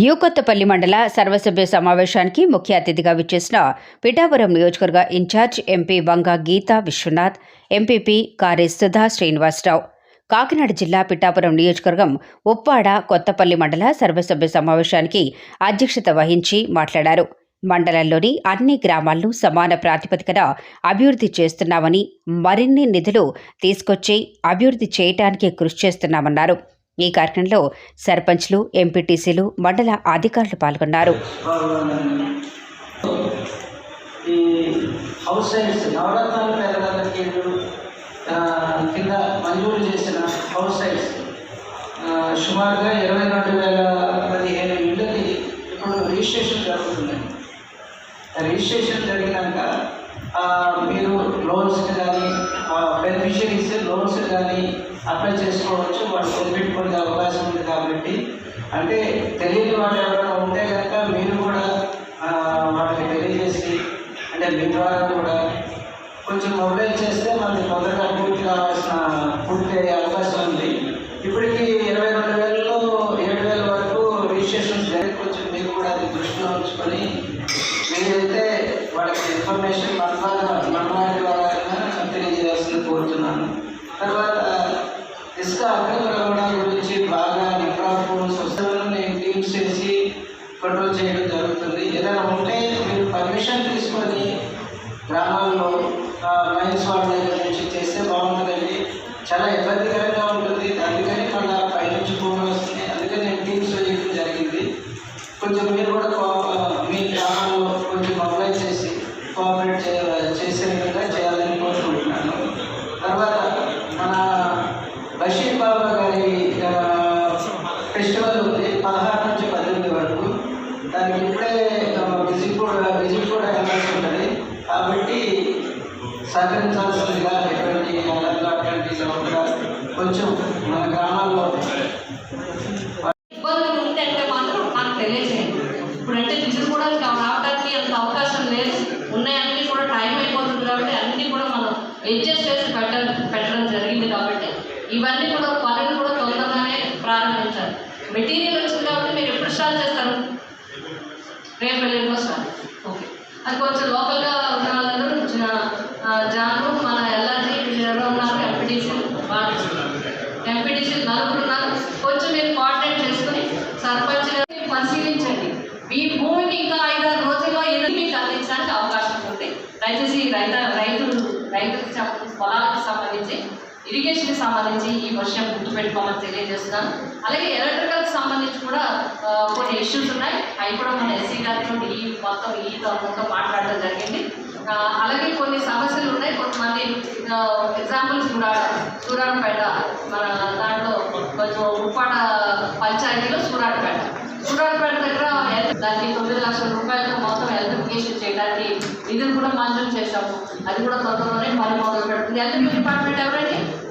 యూకొత్తపల్లి మండల సర్వసభ్య సమావేశానికి ముఖ్య అతిథిగా విచ్చేసిన పిఠాపురం నియోజకవర్గ incharge MP Banga Geetha Viswanath MPP Kare Sudha Srinivasa Rao. Kakinada జిల్లా పిఠాపురం నియోజకవర్గం ఉప్పాడ కొత్తపల్లి మండల సర్వసభ్య సమావేశానికి అధ్యక్షత వహించి మాట్లాడారు. మండలంలోని అన్ని గ్రామాలను సమాన ప్రాతిపదికన అభివృద్ధి చేస్తున్నామని మరిన్ని నిధులు తీసుకొచ్చి అభివృద్ధి చేయటానికి కృషి చేస్తున్నామన్నారు. ఈ కార్యక్రమంలో సర్పంచ్లు ఎంపీటీసీలు మండల అధికారులు పాల్గొన్నారు. సుమారుగా ఇరవై రెండు వేల పదిహేను ఇళ్ళకి ఇప్పుడు రిజిస్ట్రేషన్ జరుగుతుంది. రిజిస్ట్రేషన్ జరిగినాక మీరు లోన్స్కి కానీ బెనిఫిషరీస్ లోన్స్ కానీ అప్లై చేసుకోవచ్చు. వాళ్ళు కొనిపెట్టుకునే అవకాశం ఉంది కాబట్టి. అంటే తెలియని వాళ్ళు ఎవరైనా ఉంటే కనుక మీరు కూడా ఆ, వాళ్ళకి తెలియజేసి అంటే మీ ద్వారా కూడా కొంచెం మొబైల్ చేస్తే మనకి తొందరగా పూర్తి కావాల్సిన పూర్తి అయ్యే అవకాశం ఉంది. ఇప్పటికి ఇరవై రెండు వేలలో ఏడు వేల వరకు రిజిస్ట్రేషన్ జరిగి కొంచెం మీరు కూడా అది దృష్టిలో ఉంచుకొని మీరైతే వాళ్ళకి ఇన్ఫర్మేషన్ మన మన ద్వారా తెలియజేయాల్సింది కోరుతున్నాను. తర్వాత ఇసుక అక్రమ రవాణా గురించి బాగా నెక్రాఫోన్స్ నేను టీమ్స్ చేసి కంట్రోల్ చేయడం జరుగుతుంది. ఏదైనా ఉంటే మీరు పర్మిషన్ తీసుకొని గ్రామాల్లో మైన్స్ వాళ్ళ దగ్గర నుంచి చేస్తే బాగుంటుందండి. చాలా ఇబ్బందికరంగా ఉంటుంది. అందుకని మళ్ళీ పైనుంచి ఫోన్ వస్తుంది అందుకని నేను టీమ్స్ చేయడం జరిగింది. కొంచెం మీరు కూడా మీ గ్రామాల్లో కొంచెం మొబైల్ చేసి కోఆపరేట్ చేసే విధంగా చేయాలని కోరుకుంటున్నాను. తర్వాత మన బషీర్ బాబా గారి ఫెస్టివల్ ఉంది. పదహారు నుంచి పద్దెనిమిది వరకు. దానికి ఇప్పుడే విజిట్ కూడా విజిట్ కూడా వెళ్ళాల్సి ఉంటుంది. కాబట్టి సహకరించాల్సిందిగా ఎటువంటి అల్లర్లు అటువంటి కొంచెం మన గ్రామాల్లో ఇబ్బందులు ఉంటే అంటే మాత్రం నాకు తెలియజేయండి ఇప్పుడంటే నిధులు కూడా రావడానికి అంత అవకాశం లేదు. ఉన్నాయన్నీ కూడా టైం అయిపోతుంది కాబట్టి అన్నీ కూడా మనం అడ్జస్ట్ చేసి పెట్టడం పెట్టడం జరిగింది కాబట్టి ఇవన్నీ కూడా పనులు కూడా తొందరగానే ప్రారంభించాలి. మెటీరియల్ వచ్చింది కాబట్టి మీరు ఎప్పుడు స్టార్ట్ చేస్తారు? రేపు వెళ్ళిపో స్టార్ట్ ఓకే. అది కొంచెం లోకల్గా ఉన్న వాళ్ళందరూ జాను మన ఎల్ఆర్జీ వీళ్ళు ఎవరో ఉన్నారు ఎంపీటీసీ. వాళ్ళు ఎంపీటీసీ నలుగురు ఉన్నారు. కొంచెం మీరు కోఆర్డినేట్ చేసుకుని సర్పంచ్ పరిశీలించండి. మీ భూమిని ఇంకా ఐదారు రోజుల్లో ఇది మీకు అందించడానికి అవకాశం ఉంది? దయచేసి రైత రైతులు రైతులకు చెప్పండి. పొలాలకు సంబంధించి ఇరిగేషన్కి సంబంధించి ఈ విషయం గుర్తుపెట్టుకోమని తెలియజేస్తున్నాను. అలాగే ఎలక్ట్రికల్కి సంబంధించి కూడా కొన్ని ఇష్యూస్ ఉన్నాయి. అవి కూడా మన ఎస్సీ గారితో ఈ మొత్తం ఈ మొత్తం మాట్లాడడం జరిగింది. అలాగే కొన్ని సమస్యలు ఉన్నాయి. కొంతమంది ఎగ్జాంపుల్స్ కూడా చూడడం మన చేయడానికి కూడా మంజూరు చేశాము. అది కూడా త్వరలోనే పని మొదలు పెడుతుంది. ఎలక్ట్రికల్ డిపార్ట్మెంట్ ఎవరండి?